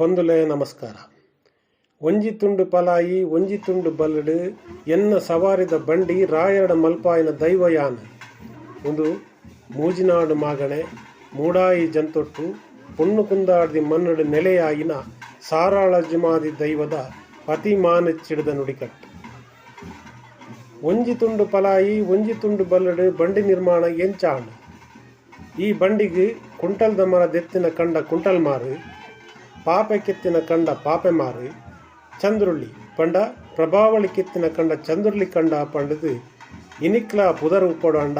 ಬಂಧುಲೇ ನಮಸ್ಕಾರ. ಒಂಜಿ ತುಂಡು ಪಲಾಯಿ ಒಂಜಿ ತುಂಡು ಬಲ್ಲಡು ಎನ್ನ ಸವಾರಿದ ಬಂಡಿ ರಾಯರಡ ಮಲ್ಪಾಯಿನ ದೈವಯಾನ. ಒಂದು ಮೂಜಿನಾಡು ಮಾಗಣೆ, ಮೂಡಾಯಿ ಜಂತೊಟ್ಟು, ಪೊಣ್ಣು ಕುಂದಾಡ್ದಿ ಮನ್ನಡು ನೆಲೆಯಾಗಿನ ಸಾರಾಳ ಜುಮಾದಿ ದೈವದ ಪತಿ ಮಾನಚ್ಚಿಡದ ನುಡಿಕಟ್ಟು. ಒಂಜಿ ತುಂಡು ಪಲಾಯಿ ಒಂಜಿ ತುಂಡು ಬಲ್ಲಡು ಬಂಡಿ ನಿರ್ಮಾಣ ಎಂಚಾಂಡು ಈ ಬಂಡಿಗೆ ಕುಂಟಲ್ದ ಮರ ದೆತ್ತಿನ ಕಂಡ ಕುಂಟಲ್ ಮಾರು ಪಾಪೆ ಕಿತ್ತಿನ ಕಂಡ ಪಾಪೆ ಮಾರಿ, ಚಂದ್ರುಳ್ಳಿ ಪಂಡ, ಪ್ರಭಾವಳಿ ಕಿತ್ತಿನ ಕಂಡ ಚಂದ್ರುಳ್ಳಿ ಕಂಡ ಪಂಡದು, ಇನಿಕ್ಲ ಪುದರ್ ಉಪ್ಪೊಡಂಡ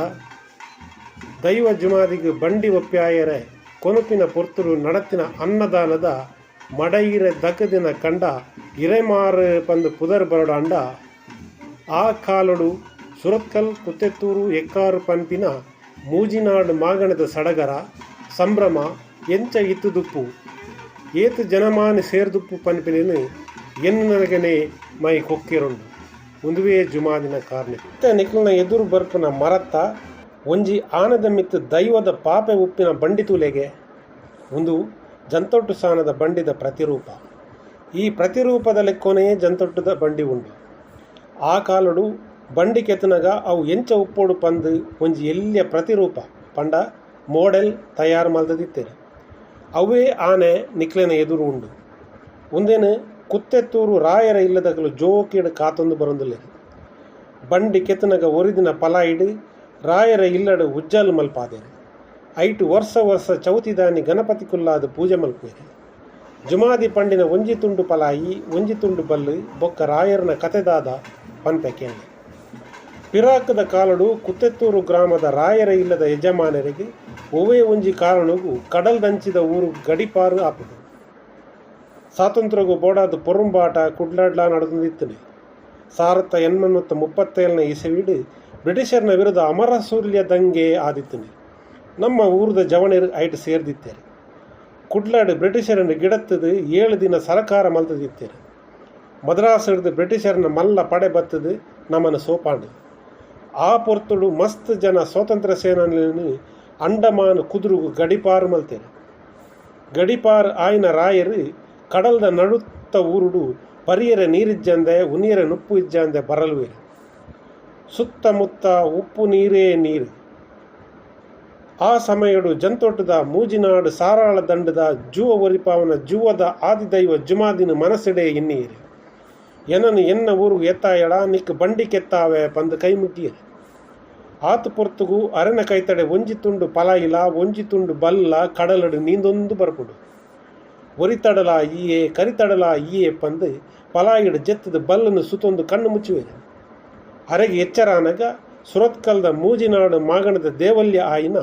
ದೈವ ಜುಮಾದಿಗೆ ಬಂಡಿ ಒಪ್ಪ್ಯಾಯರೆ, ಕೊನುಪಿನ ಪೊರ್ತುರು ನಡತಿನ ಅನ್ನದಾನದ ಮಡೈರೆ ದಕದಿನ ಕಂಡ ಇರೆಮಾರು ಪಂದು ಪುದರ್ ಬರಡಂಡ ಆ ಕಾಲಡು ಸುರತ್ಕಲ್ ಕುತ್ತೆತ್ತೂರು ಎಕ್ಕಾರು ಪಂಪಿನ ಮೂಜಿನಾಡು ಮಾಗಣದ ಸಡಗರ, ಸಂಭ್ರಮ, ಎಂಚ ಇತ್ತುದುಪ್ಪು ಏತು ಜನಮಾನ ಸೇರ್ದುಪ್ಪು ಪನ್ಪಿನೇನು ಎನ್ನು ನನಗನೆ ಮೈ ಕೊಕ್ಕಿರುಂಡು ಮುಂದುವೇ ಜುಮಾದಿನ ಕಾರಣ ಇತ್ತ ನಿಕ್ಲನ ಎದುರು ಬರ್ಪನ ಮರತ್ತ, ಒಂಜಿ ಆನದ ಮಿತ್ತು ದೈವದ ಪಾಪೆ ಉಪ್ಪಿನ ಬಂಡಿ ತೂಲೆಗೆ ಒಂದು ಜಂತೊಟ್ಟು ಸಾನದ ಬಂಡಿದ ಪ್ರತಿರೂಪ. ಈ ಪ್ರತಿರೂಪದ ಲೆಕ್ಕೊನೆಯೇ ಜಂತೊಟ್ಟದ ಬಂಡಿ ಉಂಡು. ಆ ಕಾಲಡು ಬಂಡಿ ಕೆತ್ತನಗ ಅವು ಎಂಚ ಉಪ್ಪೋಡು ಪಂದು ಒಂಜಿ ಎಲ್ಲಿಯ ಪ್ರತಿರೂಪ. ಪಂಡ, ಮೋಡೆಲ್ ತಯಾರು ಮಲ್ದದಿತ್ತೇರು. ಅವೇ ಆನೆ ನಿಕ್ಲೆನ ಎದುರು ಉಂಡು. ಒಂದೇನು ಕುತ್ತೆತ್ತೂರು ರಾಯರ ಇಲ್ಲದಗಲು ಜೋಕಿಡು ಕಾತೊಂದು ಬರೊಂದಿಲ್ಲ ಬಂಡಿ ಕೆತ್ತನಗ ಒರಿದಿನ ಫಲ ಇಡು ರಾಯರ ಇಲ್ಲಡು ಉಜ್ಜಲ್ ಮಲ್ಪಾದೇರು. ಐಟು ವರ್ಷ ವರ್ಷ ಚೌತಿದಾನಿ ಗಣಪತಿ ಕುಲ್ಲಾದ ಪೂಜೆ ಮಲ್ಪೇರು ಜುಮಾದಿ ಪಂಡಿನ ಒಂಜಿ ತುಂಡು ಪಲಾಯಿ ಒಂಜಿ ತುಂಡು ಬಲ್ಲು, ಬೊಕ್ಕ ರಾಯರನ ಕತೆದಾದ ಪಂತೆ ಕೇಳಿ. ಪಿರಾಕದ ಕಾಲಡು ಕುತ್ತೆತ್ತೂರು ಗ್ರಾಮದ ರಾಯರ ಇಲ್ಲದ ಯಜಮಾನರಿಗೆ ಒವೇ ಒಂಜಿ ಕಾರಣಗೂ ಕಡಲ್ದಂಚಿದ ಊರು ಗಡಿಪಾರು ಆಪುದು. ಸ್ವಾತಂತ್ರ್ಯಗೂ ಬೋಡಾದ ಪೊರುಂಬಾಟ ಕುಡ್ಲಾಡ್ಲ ನಡೆದಿತ್ತನೆ ಸಾರತ ಎನ್ಮನ್ನತ್ತ ಮುಪ್ಪತ್ತೇಳನೇ ಇಸವಿಡು ಬ್ರಿಟಿಷರ್ನ ವಿರುದ್ಧ ಅಮರಸೂರ್ಯ ದಂಗೆ ಆದಿತ್ತನೆ. ನಮ್ಮ ಊರದ ಜವಣರು ಐಟ್ ಸೇರ್ದಿತ್ತೇರು. ಕುಡ್ಲಾಡ್ ಬ್ರಿಟಿಷರನ್ನು ಗಿಡತ್ತದು ಏಳು ದಿನ ಸರಕಾರ ಮಲ್ತದಿತ್ತೇರು. ಮದ್ರಾಸ್ ಹಿಡಿದು ಬ್ರಿಟಿಷರನ್ನ ಮಲ್ಲ ಪಡೆ ಬತ್ತದು ನಮ್ಮನ್ನು ಸೋಪಾಂಡು ಆ ಪೊರ್ತುಡು ಮಸ್ತ್ ಜನ ಸ್ವಾತಂತ್ರ್ಯ ಸೇನಾನಿ ಅಂಡಮಾನ್ ಕುದುರುಗು ಗಡಿಪಾರು ಮಲ್ತೇರು ಗಡಿಪಾರ್ ಆಯ್ನ ರಾಯರು ಕಡಲ್ದ ನಡುತ್ತ ಊರುಡು ಪರಿಯರ ನೀರಿಜ್ಜಂದೆ ಉನಿಯರ ನುಪ್ಪು ಇಜ್ಜಂದೆ ಬರಲ್ವೇರು ಸುತ್ತಮುತ್ತ ಉಪ್ಪು ನೀರೇ ನೀರು ಆ ಸಮಯಡು ಜಂತೋಟದ ಮೂಜಿನಾಡು ಸಾರಾಳ ದಂಡದ ಜುವ ಒರಿಪಾವನ ಜುವದ ಆದಿದೈವ ಜುಮಾದಿನ ಮನಸ್ಸಿಡೆ ಎನ್ನೀರು ಎನನು ಎನ್ನ ಊರುಗು ಎತ್ತಾಯಳ ನಿಕ್ ಬಂಡಿ ಕೆತ್ತಾವೆ ಪಂದು ಕೈ ಮುಗಿಯರು ಆತು ಪೊರ್ತುಗು ಅರನ ಕೈತಡೆ ಒಂಜಿ ತುಂಡು ಪಲ ಇಲ್ಲ ಒಂಜಿ ತುಂಡು ಬಲ್ಲ, ಕಡಲಡು ನೀಂದೊಂದು ಬರ್ಪುಡು. ಒರಿತಡಲ ಈಯೆ, ಕರಿತಡಲ ಈಯೆ ಪಂದು ಪಲಾಯಿಡ ಜೆತ್ತದ ಬಲ್ಲನ್ನು ಸುತ್ತೊಂದು ಕಣ್ಣು ಮುಚ್ಚುವೆರು ಅರೆಗೆ ಎಚ್ಚರಾನಗ ಸುರತ್ಕಲ್ದ ಮೂಜಿನಾಡು ಮಾಗಣದ ದೇವಲ್ಯ ಆಯಿನ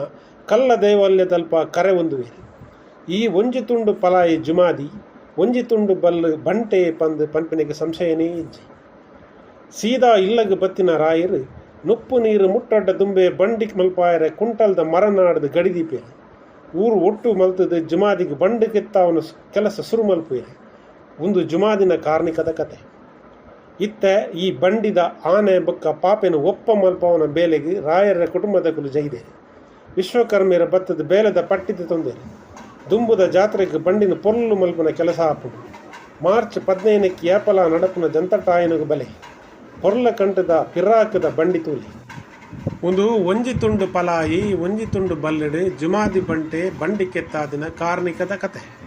ಕಲ್ಲ ದೇವಾಲಯದಲ್ಪ ಕರೆ ಹೊಂದುವೆರು ಈ ಒಂಜಿ ತುಂಡು ಪಲಾಯಿ ಜುಮಾದಿ ಒಂಜಿ ತುಂಡು ಬಲ್ಲು ಬಂಟೆ ಪಂದು ಪಂಪಿನಿಗೆ ಸಂಶಯನೇ ಇಜ್ಜಿ. ಸೀದಾ ಇಲ್ಲಗ ಬತ್ತಿನ ರಾಯರು ನುಪ್ಪು ನೀರು ಮುಟ್ಟಡ್ಡ ದುಂಬೆ ಬಂಡಿಕ್ ಮಲ್ಪಾಯರೆ ಕುಂಟಲ್ದ ಮರನಾಡದ ಗಡಿದೀಪೆ. ಊರು ಒಟ್ಟು ಮಲ್ತದ ಜುಮಾದಿಗೆ ಬಂಡು ಕೆತ್ತಾವನ ಕೆಲಸ ಸುರು ಮಲ್ಪೇರು ಒಂದು ಜುಮಾದಿನ ಕಾರ್ಣಿಕದ ಕತೆ. ಇತ್ತೆ ಈ ಬಂಡಿದ ಆನೆ ಬೊಕ್ಕ ಪಾಪೆನ ಒಪ್ಪ ಮಲ್ಪವನ ಬೇಲೆಗೆ ರಾಯರ ಕುಟುಂಬದಕಲು ಜೈದೆ ವಿಶ್ವಕರ್ಮಿಯರ ಬತ್ತದ ಬೇಲದ ಪಟ್ಟಿದ ತೊಂದರೆ. ದುಂಬುದ ಜಾತ್ರೆಗೆ ಬಂಡಿನ ಪೊಲ್ಲು ಮಲ್ಪನ ಕೆಲಸ ಹಾಪುಡು ಮಾರ್ಚ್ ಪದಿನೈದಕ್ಕೆ ಏಪಲ ನಡಪುನ ಜಂತಟಾಯನಿಗೆ ಬಲೆ. ಹೊರ್ಲ ಕಂಟದ ಪಿರಾಕದ ಬಂಡಿ ತೂಲಿ ಒಂದು ಒಂಜಿ ತುಂಡು ಪಲಾಯಿ, ಒಂಜಿ ತುಂಡು ಬಲ್ಲಡು, ಜುಮಾದಿ ಬಂಟೆ, ಬಂಡಿ ಕೆತ್ತಾದಿನ ಕಾರ್ಣಿಕದ ಕತೆ.